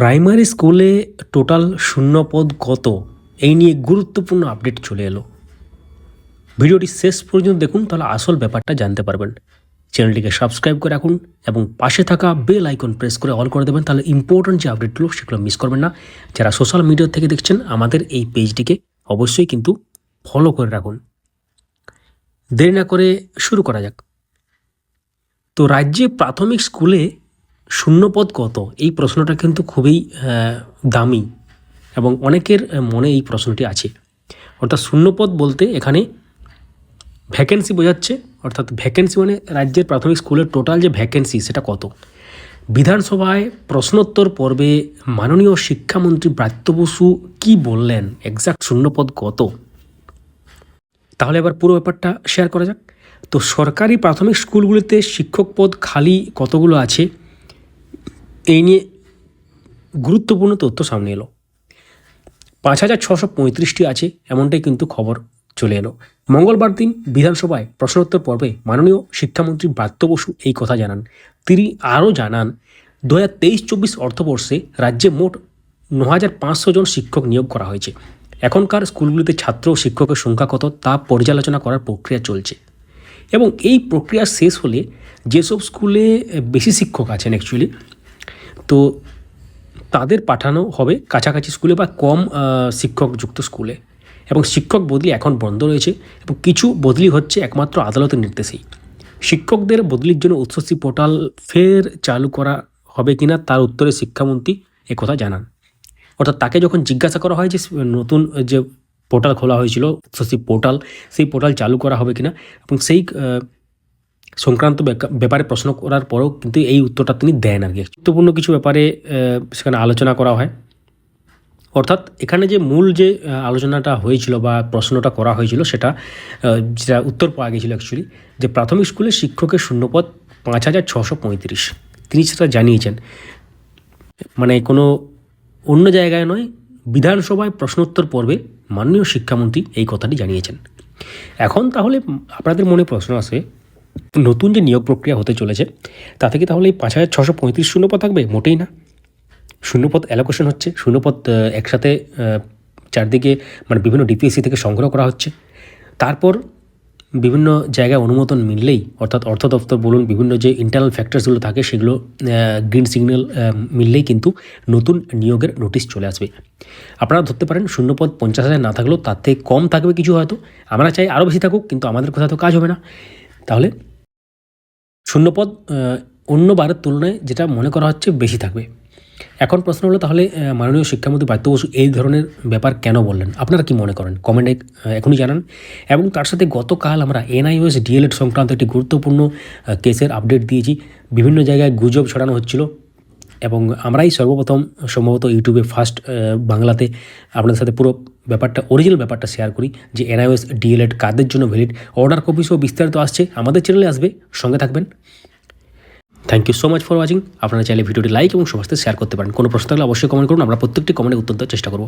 Primary স্কুলে total শূন্যপদ কত? এই নিয়ে গুরুত্বপূর্ণ আপডেট চলে এলো। ভিডিওটি শেষ পর্যন্ত দেখুন, তাহলে আসল ব্যাপারটা জানতে পারবেন। চ্যানেলটিকে সাবস্ক্রাইব করে রাখুন এবং পাশে থাকা বেল আইকন প্রেস করে অল করে দেবেন, তাহলে ইম্পর্ট্যান্ট যে আপডেটগুলো সেগুলো মিস করবেন না। যারা সোশ্যাল মিডিয়া থেকে দেখছেন, আমাদের এই পেজটিকে অবশ্যই কিন্তু ফলো করে রাখুন। দেরি না করে শুরু করা যাক। তো রাজ্যে প্রাথমিক স্কুলে শূন্যপদ কত? এই প্রশ্নটা কিন্তু খুবই দামি এবং অনেকের মনে এই প্রশ্নটি আছে। অর্থাৎ শূন্যপদ বলতে এখানে ভ্যাকেন্সি বোঝাচ্ছে, অর্থাৎ ভ্যাকেন্সি মানে রাজ্যের প্রাথমিক স্কুলের টোটাল যে ভ্যাকেন্সি সেটা কত? বিধানসভায় প্রশ্নোত্তর পর্বে মাননীয় শিক্ষামন্ত্রী ব্রাত্য বসু কী বললেন? এক্সাক্ট শূন্যপদ কত? তাহলে এবার পুরো ব্যাপারটা শেয়ার করা যাক। তো সরকারি প্রাথমিক স্কুলগুলিতে শিক্ষক পদ খালি কতগুলো আছে? এই নিয়ে গুরুত্বপূর্ণ তথ্য সামনে এলো। পাঁচ হাজার ছশো পঁয়ত্রিশটি আছে, এমনটাই কিন্তু খবর চলে এলো। মঙ্গলবার দিন বিধানসভায় প্রশ্নোত্তর পর্বে মাননীয় শিক্ষামন্ত্রী ব্রাত্য বসু এই কথা জানান। তিনি আরও জানান, দু হাজার তেইশ চব্বিশ অর্থবর্ষে রাজ্যে মোট ন হাজার পাঁচশো জন শিক্ষক নিয়োগ করা হয়েছে। এখনকার স্কুলগুলিতে ছাত্র ও শিক্ষকের সংখ্যা কত তা পর্যালোচনা করার প্রক্রিয়া চলছে। এবং এই প্রক্রিয়া শেষ হলে যেসব স্কুলে বেশি শিক্ষক আছেন অ্যাকচুয়ালি তো তাদের পাঠানো হবে কাছাকাছি স্কুলে বা কম শিক্ষকযুক্ত স্কুলে। এবং শিক্ষক বদলি এখন বন্ধ রয়েছে এবং কিছু বদলি হচ্ছে একমাত্র আদালতের নির্দেশেই। শিক্ষকদের বদলির জন্য উচ্চশী পোর্টাল ফের চালু করা হবে কিনা তার উত্তরে শিক্ষামন্ত্রী একথা জানান। অর্থাৎ তাকে যখন জিজ্ঞাসা করা হয় যে নতুন যে পোর্টাল খোলা হয়েছিল উচ্চশী পোর্টাল, সেই পোর্টাল চালু করা হবে কিনা এবং সেই সংক্রান্ত ব্যাপারে প্রশ্ন করার পরেও কিন্তু এই উত্তরটা তিনি দেন আর কি। গুরুত্বপূর্ণ কিছু ব্যাপারে সেখানে আলোচনা করা হয়। অর্থাৎ এখানে যে মূল যে আলোচনাটা হয়েছিল বা প্রশ্নটা করা হয়েছিল সেটা যেটা উত্তর পাওয়া গেছিল অ্যাকচুয়ালি যে প্রাথমিক স্কুলে শিক্ষকের শূন্যপদ পাঁচ হাজার ছশো পঁয়ত্রিশ। তিনি সেটা জানিয়েছেন। মানে কোনো অন্য জায়গায় নয়, বিধানসভায় প্রশ্নোত্তর পর্বে মাননীয় শিক্ষামন্ত্রী এই কথাটি জানিয়েছেন। এখন তাহলে আপনাদের মনে প্রশ্ন আসে নতুন যে নিয়োগ প্রক্রিয়া হতে চলেছে, তা থেকে তাহলে এই পাঁচ হাজার ছশো পঁয়ত্রিশ শূন্যপদ থাকবে? মোটেই না। শূন্যপদ অ্যালোকেশন হচ্ছে, শূন্যপদ একসাথে চারদিকে মানে বিভিন্ন ডিপিএসসি থেকে সংগ্রহ করা হচ্ছে। তারপর বিভিন্ন জায়গায় অনুমোদন মিললেই, অর্থাৎ অর্থ দপ্তর বলুন, বিভিন্ন যে ইন্টারনাল ফ্যাক্টরসগুলো থাকে, সেগুলো গ্রিন সিগন্যাল মিললেই কিন্তু নতুন নিয়োগের নোটিশ চলে আসবে। আপনারা ধরতে পারেন, শূন্যপদ পঞ্চাশ হাজার না থাকলেও থেকে কম থাকবে কিছু হয়তো। আমরা চাই আরও বেশি থাকুক, কিন্তু আমাদের কথা তো কাজ হবে না। তাহলে শূন্যপদ আহ, অন্য বারের তুলনায় যেটা মনে করা হচ্ছে বেশি থাকবে। এখন প্রশ্ন হলো তাহলে মাননীয় শিক্ষামন্ত্রী বাদ্য বসু এই ধরনের ব্যাপার কেন বললেন? আপনারা কি মনে করেন? কমেন্টে এখনই জানান। এবং তার সাথে গতকাল আমরা এনআইওএস ডিএলএড সংক্রান্ত একটি গুরুত্বপূর্ণ কেসের আপডেট দিয়েছি। বিভিন্ন জায়গায় গুজব ছড়ানো হচ্ছিল এবং আমরাই সর্বপ্রথম সম্ভবত ইউটিউবে ফার্স্ট বাংলাতে আপনাদের সাথে পুরো ব্যাপারটা অরিজিনাল ব্যাপারটা শেয়ার করি যে এনআইওএস ডিএলএড কাদের জন্য ভ্যালিড অর্ডার কপি সহ বিস্তারিত আসছে, আমাদের চ্যানেলে আসবে, সঙ্গে থাকবেন। Thank you so much for watching আপনারা চাইলে ভিডিওটি লাইক এবং সমস্ত শেয়ার করতে পারেন। কোনো প্রশ্ন থাকলে অবশ্যই কমেন্ট করুন, আমরা প্রত্যেকটি কমেন্টে উত্তর দেওয়ার চেষ্টা করব।